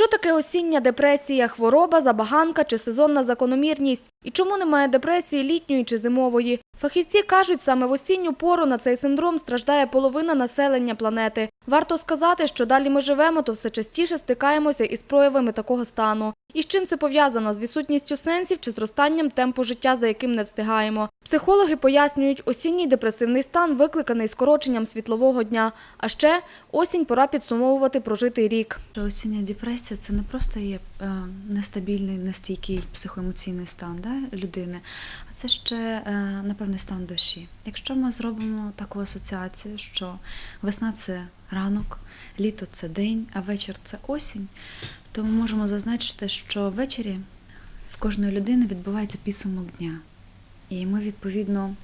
Що таке осіння депресія, хвороба, забаганка чи сезонна закономірність? І чому немає депресії літньої чи зимової? Фахівці кажуть, саме в осінню пору на цей синдром страждає половина населення планети. Варто сказати, що далі ми живемо, то все частіше стикаємося із проявами такого стану. І з чим це пов'язано? З відсутністю сенсів чи зростанням темпу життя, за яким не встигаємо. Психологи пояснюють, осінній депресивний стан викликаний скороченням світлового дня. А ще осінь пора підсумовувати прожитий рік. Осіння депресія це не просто є е, нестабільний, нестійкий психоемоційний стан да, людини, а це ще е, напевний стан душі. Якщо ми зробимо таку асоціацію, що весна це ранок, літо це день, а вечір це осінь, то ми можемо зазначити, що ввечері в кожної людини відбувається підсумок дня. І ми відповідно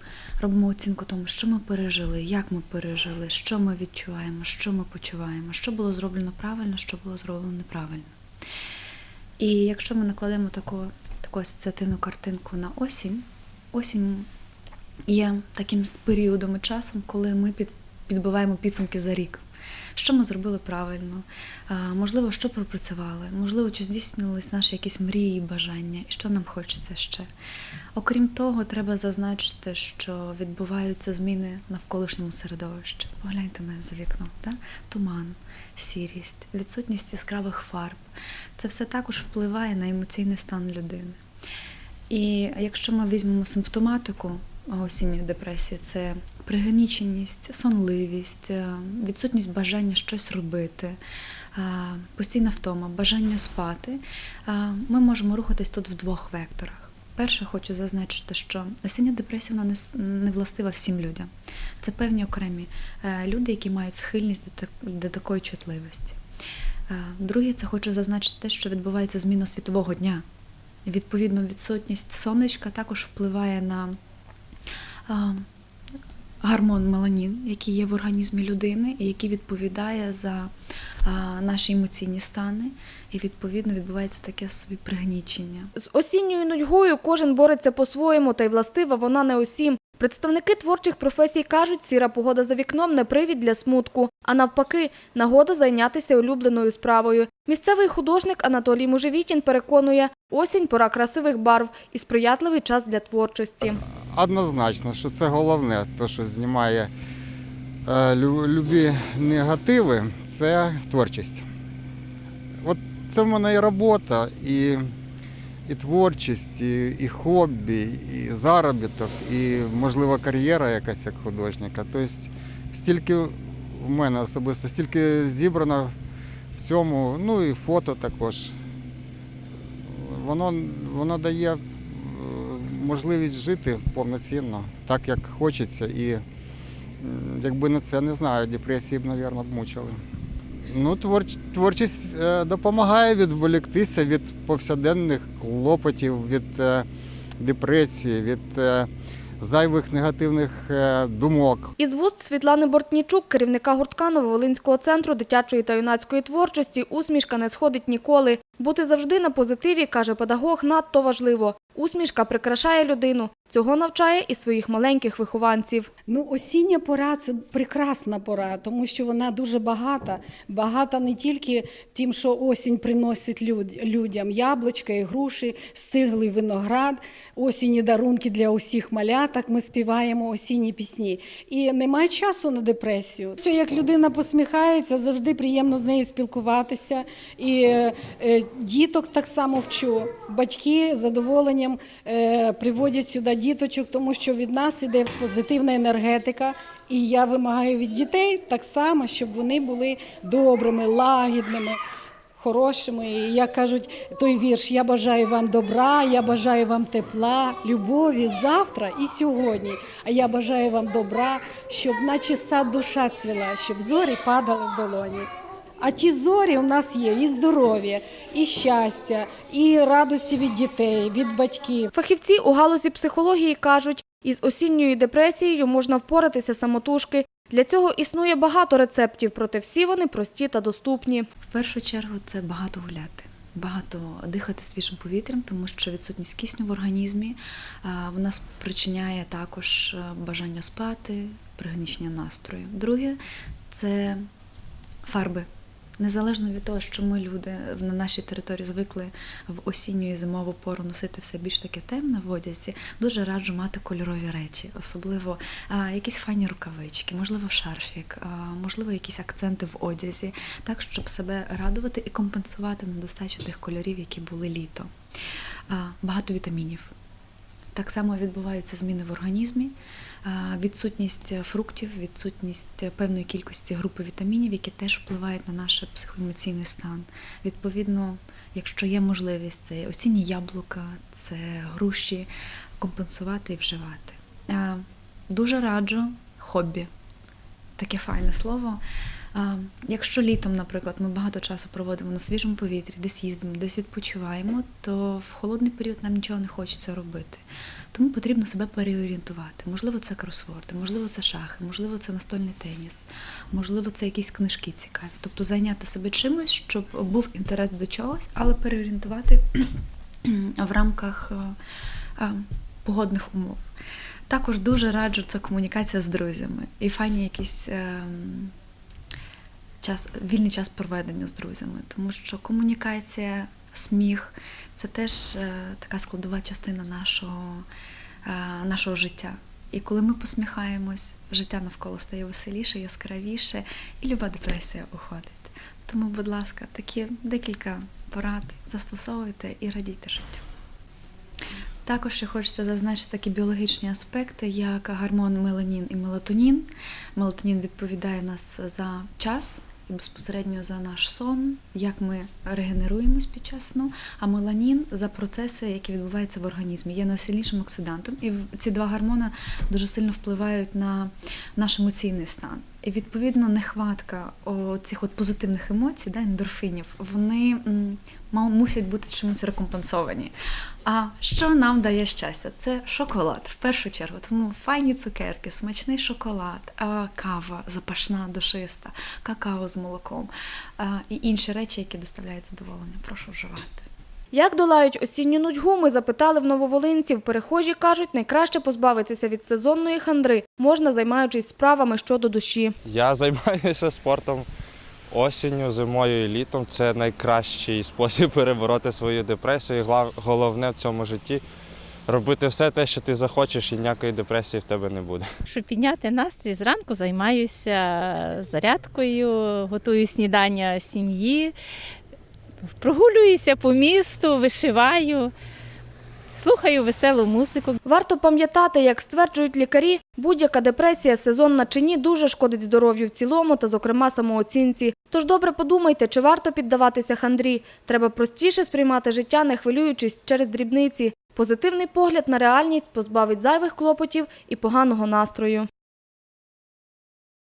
робимо оцінку тому, що ми пережили, як ми пережили, що ми відчуваємо, що ми почуваємо, що було зроблено правильно, що було зроблено неправильно. І якщо ми накладемо таку, таку асоціативну картинку на осінь, осінь є таким періодом і часом, коли ми під, підбиваємо підсумки за рік. Що ми зробили правильно, можливо, що пропрацювали, можливо, чи здійснились наші якісь мрії і бажання, і що нам хочеться ще. Окрім того, треба зазначити, що відбуваються зміни в навколишньому середовищі. Погляньте на за вікно, та? туман, сірість, відсутність яскравих фарб. Це все також впливає на емоційний стан людини. І якщо ми візьмемо симптоматику осінньої депресії, це пригніченість, сонливість, е, відсутність бажання щось робити, е, постійна втома, бажання спати, е, ми можемо рухатись тут в двох векторах. Перше, хочу зазначити, що осіння депресія вона не, властива всім людям. Це певні окремі люди, які мають схильність до, так- до такої чутливості. Друге, це хочу зазначити те, що відбувається зміна світового дня. Відповідно, відсутність сонечка також впливає на гормон меланін, який є в організмі людини, і який відповідає за наші емоційні стани. І відповідно відбувається таке собі пригнічення. З осінньою нудьгою кожен бореться по-своєму, та й властива вона не усім. Представники творчих професій кажуть, сіра погода за вікном не привід для смутку, а навпаки, нагода зайнятися улюбленою справою. Місцевий художник Анатолій Мужевітін переконує, осінь – пора красивих барв і сприятливий час для творчості. Однозначно, що це головне, то що знімає е, любі негативи, це творчість. От це в мене і робота, і, і творчість, і, і хобі, і заробіток, і можливо кар'єра якась як художника. Тобто стільки в мене особисто, стільки зібрано в цьому, ну і фото також. Воно, воно дає можливість жити повноцінно, так як хочеться. І якби не це, не знаю, депресії б, мабуть, б мучили. Ну, творч, творчість е, допомагає відволіктися від повсякденних клопотів, від е, депресії, від е, зайвих негативних думок. Із вуст Світлани Бортнічук, керівника гуртка Нововолинського центру дитячої та юнацької творчості, усмішка не сходить ніколи. Бути завжди на позитиві, каже педагог, надто важливо. Усмішка прикрашає людину. Цього навчає і своїх маленьких вихованців. Ну, осіння пора це прекрасна пора, тому що вона дуже багата. Багата не тільки тим, що осінь приносить людям яблучка груші, стиглий виноград, осінні дарунки для усіх маляток. Ми співаємо осінні пісні. І немає часу на депресію. Все, як людина посміхається, завжди приємно з нею спілкуватися. І е, діток так само вчу. Батьки з задоволенням е, приводять сюди діточок, тому що від нас іде позитивна енергетика. І я вимагаю від дітей так само, щоб вони були добрими, лагідними. Хорошими, і як кажуть, той вірш Я бажаю вам добра, я бажаю вам тепла, любові завтра і сьогодні. А я бажаю вам добра, щоб наче сад душа цвіла, щоб зорі падали в долоні. А ті зорі у нас є і здоров'я, і щастя, і радості від дітей, від батьків. Фахівці у галузі психології кажуть, із осінньою депресією можна впоратися самотужки. Для цього існує багато рецептів, проте всі вони прості та доступні. В першу чергу це багато гуляти. Багато дихати свіжим повітрям, тому що відсутність кисню в організмі вона спричиняє також е, бажання спати, пригнічення настрою. Друге це фарби. Незалежно від того, що ми люди на нашій території звикли в осінню і зимову пору носити все більш таке темне в одязі, дуже раджу мати кольорові речі, особливо а, якісь файні рукавички, можливо, шарфік, а, можливо, якісь акценти в одязі, так щоб себе радувати і компенсувати недостачу тих кольорів, які були літо. А, багато вітамінів. Так само відбуваються зміни в організмі, відсутність фруктів, відсутність певної кількості групи вітамінів, які теж впливають на наш психоемоційний стан. Відповідно, якщо є можливість, це осінні яблука, це груші, компенсувати і вживати. Дуже раджу хобі. Таке файне слово. Якщо літом, наприклад, ми багато часу проводимо на свіжому повітрі, десь їздимо, десь відпочиваємо, то в холодний період нам нічого не хочеться робити. Тому потрібно себе переорієнтувати. Можливо, це кросворди, можливо, це шахи, можливо, це настольний теніс, можливо, це якісь книжки цікаві. Тобто зайняти себе чимось, щоб був інтерес до чогось, але переорієнтувати в рамках е, е, погодних умов. Також дуже раджу це комунікація з друзями і файні якісь ем, час, вільний час проведення з друзями, тому що комунікація, сміх це теж е, така складова частина нашого, е, нашого життя. І коли ми посміхаємось, життя навколо стає веселіше, яскравіше, і люба депресія уходить. Тому, будь ласка, такі декілька порад застосовуйте і радійте життю. Також ще хочеться зазначити такі біологічні аспекти, як гормон меланін і мелатонін. Мелатонін відповідає нас за час безпосередньо за наш сон, як ми регенеруємось під час сну, а меланін за процеси, які відбуваються в організмі, є найсильнішим оксидантом. І ці два гормони дуже сильно впливають на наш емоційний стан. І відповідно нехватка цих от позитивних емоцій, да, ендорфінів, вони мусять бути чимось рекомпенсовані. А що нам дає щастя? Це шоколад в першу чергу. Тому файні цукерки, смачний шоколад, кава запашна, душиста, какао з молоком і інші речі, які доставляють задоволення. Прошу вживати. Як долають осінню нудьгу, ми запитали в нововолинців. Перехожі кажуть, найкраще позбавитися від сезонної хандри можна, займаючись справами щодо душі. Я займаюся спортом осінню, зимою і літом. Це найкращий спосіб перебороти свою депресію. Головне в цьому житті робити все те, що ти захочеш, і ніякої депресії в тебе не буде. Щоб підняти настрій, зранку займаюся зарядкою, готую снідання сім'ї, прогулююся по місту, вишиваю, слухаю веселу музику. Варто пам'ятати, як стверджують лікарі, будь-яка депресія, сезонна чи ні, дуже шкодить здоров'ю в цілому та, зокрема, самооцінці. Тож добре подумайте, чи варто піддаватися хандрі. Треба простіше сприймати життя, не хвилюючись через дрібниці. Позитивний погляд на реальність позбавить зайвих клопотів і поганого настрою.